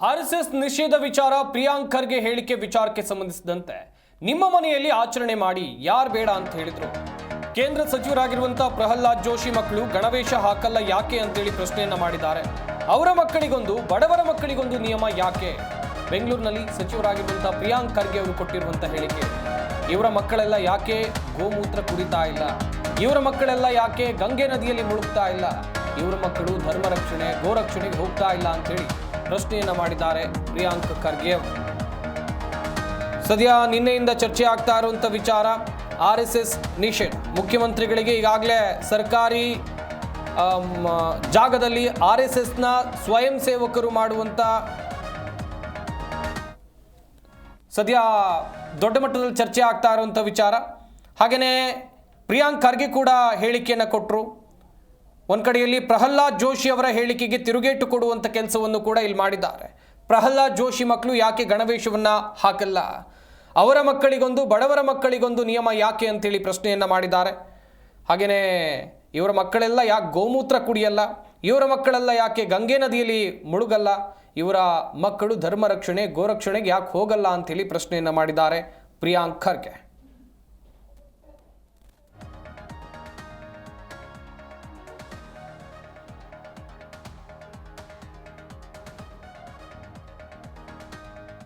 RSS ನಿಷೇಧ ವಿಚಾರ ಪ್ರಿಯಾಂಕ್ ಖರ್ಗೆ ಹೇಳಿಕೆ ವಿಚಾರಕ್ಕೆ ಸಂಬಂಧಿಸಿದಂತೆ ನಿಮ್ಮ ಮನೆಯಲ್ಲಿ ಆಚರಣೆ ಮಾಡಿ, ಯಾರು ಬೇಡ ಅಂತ ಹೇಳಿದ್ರು. ಕೇಂದ್ರ ಸಚಿವರಾಗಿರುವಂತಹ ಪ್ರಹ್ಲಾದ್ ಜೋಶಿ ಮಕ್ಕಳು ಗಣವೇಶ ಹಾಕಲ್ಲ ಯಾಕೆ ಅಂತೇಳಿ ಪ್ರಶ್ನೆಯನ್ನ ಮಾಡಿದ್ದಾರೆ. ಅವರ ಮಕ್ಕಳಿಗೊಂದು, ಬಡವರ ಮಕ್ಕಳಿಗೊಂದು ನಿಯಮ ಯಾಕೆ? ಬೆಂಗಳೂರಿನಲ್ಲಿ ಸಚಿವರಾಗಿರುವಂತಹ ಪ್ರಿಯಾಂಕ್ ಖರ್ಗೆ ಅವರು ಕೊಟ್ಟಿರುವಂತಹ ಹೇಳಿಕೆ. ಇವರ ಮಕ್ಕಳೆಲ್ಲ ಯಾಕೆ ಗೋಮೂತ್ರ ಕುಡಿತಾ ಇಲ್ಲ? ಇವರ ಮಕ್ಕಳೆಲ್ಲ ಯಾಕೆ ಗಂಗೆ ನದಿಯಲ್ಲಿ ಮುಳುಗ್ತಾ ಇಲ್ಲ? ಇವರ ಮಕ್ಕಳು ಧರ್ಮ ರಕ್ಷಣೆ ಗೋರಕ್ಷಣೆಗೆ ಹೋಗ್ತಾ ಇಲ್ಲ ಅಂತೇಳಿ ಪ್ರಶ್ನೆಯನ್ನ ಮಾಡಿದ್ದಾರೆ ಪ್ರಿಯಾಂಕ್ ಖರ್ಗೆ ಸದ್ಯ ನಿನ್ನೆಯಿಂದ ಚರ್ಚೆ ಆಗ್ತಾ ಇರುವಂಥ ವಿಚಾರ, ಆರ್ ಎಸ್ ಎಸ್ ನಿಷೇಧ. ಮುಖ್ಯಮಂತ್ರಿಗಳಿಗೆ ಈಗಾಗಲೇ ಸರ್ಕಾರಿ ಜಾಗದಲ್ಲಿ ಆರ್ ಎಸ್ ಎಸ್ನ ಸ್ವಯಂ ಸೇವಕರು ಮಾಡುವಂಥ ಸದ್ಯ ದೊಡ್ಡ ಮಟ್ಟದಲ್ಲಿ ಚರ್ಚೆ ಆಗ್ತಾ ಇರುವಂಥ ವಿಚಾರ. ಹಾಗೆಯೇ ಪ್ರಿಯಾಂಕ್ ಖರ್ಗೆ ಕೂಡ ಹೇಳಿಕೆಯನ್ನು ಕೊಟ್ಟರು ಒಂದು ಕಡೆಯಲ್ಲಿ ಪ್ರಹ್ಲಾದ್ ಜೋಶಿ ಅವರ ಹೇಳಿಕೆಗೆ ತಿರುಗೇಟು ಕೊಡುವಂಥ ಕೆಲಸವನ್ನು ಕೂಡ ಇಲ್ಲಿ ಮಾಡಿದ್ದಾರೆ. ಪ್ರಹ್ಲಾದ್ ಜೋಶಿ ಮಕ್ಕಳು ಯಾಕೆ ಗಣವೇಶವನ್ನು ಹಾಕಲ್ಲ? ಅವರ ಮಕ್ಕಳಿಗೊಂದು, ಬಡವರ ಮಕ್ಕಳಿಗೊಂದು ನಿಯಮ ಯಾಕೆ ಅಂತೇಳಿ ಪ್ರಶ್ನೆಯನ್ನು ಮಾಡಿದ್ದಾರೆ. ಹಾಗೆಯೇ ಇವರ ಮಕ್ಕಳೆಲ್ಲ ಯಾಕೆ ಗೋಮೂತ್ರ ಕುಡಿಯಲ್ಲ? ಇವರ ಮಕ್ಕಳೆಲ್ಲ ಯಾಕೆ ಗಂಗೆ ನದಿಯಲ್ಲಿ ಮುಳುಗಲ್ಲ? ಇವರ ಮಕ್ಕಳು ಧರ್ಮ ರಕ್ಷಣೆ ಗೋರಕ್ಷಣೆಗೆ ಯಾಕೆ ಹೋಗಲ್ಲ ಅಂತೇಳಿ ಪ್ರಶ್ನೆಯನ್ನು ಮಾಡಿದ್ದಾರೆ ಪ್ರಿಯಾಂಕ್ ಖರ್ಗೆ.